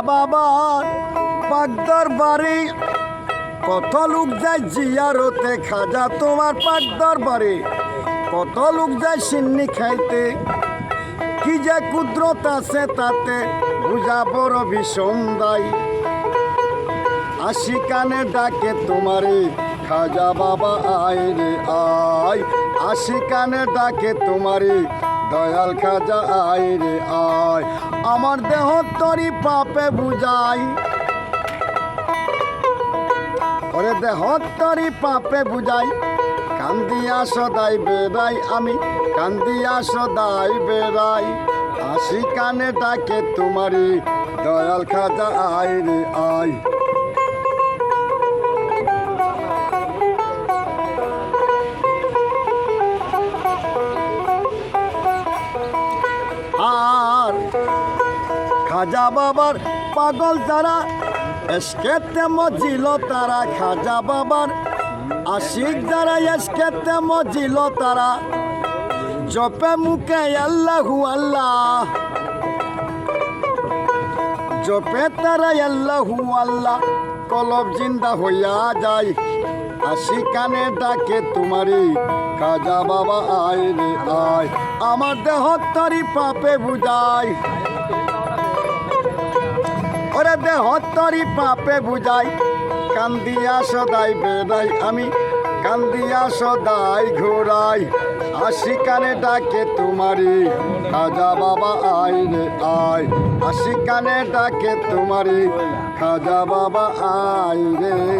বাবার পাকদার বাড়ি। কত লোক যায় জিয়ারতে, খাজা তোমার পাকদার বাড়ি। কত লোক যায় সিন্নি খাইতে। কি যে কুদরত আছে তাতে, বুঝা বড় ভীষণ দায় আশি কানে ডাকে তোমারে, খাজা বাবা আয় রে আয়। আশি কানে ডাকে তোমারে, দয়াল খাজা আয় রে আয়। আমার দেহ তরি পাপে বুঝাই। ওরে দেহ তরি পাপে বুঝাই। কান্দিয়া সদাই বেড়াই আমি, কান্দিয়া সদাই বেড়াই। আসি কানে ডাকে তোমারি দয়াল খাজা, আয় রে আয়। আর খাজা বাবার পাগল তারা এসকেতে মজিল তারা, খাজা বাবার আশিক যারা, এসকেতে মজিল তারা। জপে মুখে আল্লাহু আল্লাহ। জপে তারা আল্লাহু আল্লাহ। কলব জিন্দা হইয়া যায়। আশি কানে ডাকে তোমারি খাজা বাবা, আয় রে, আয়। আমার দেহ তরি পাপে বুঝায়। ওরে দেহ তরি পাপে বুঝাই। কান্দিয়া সদাই বেদাই আমি, কান্দিয়া সদাই ঘোরাই আশি কানে ডাকে তোমারি, খাজা বাবা আইনে আয়। আশি কানে ডাকে তোমারি, খাজা বাবা আয় রে আয়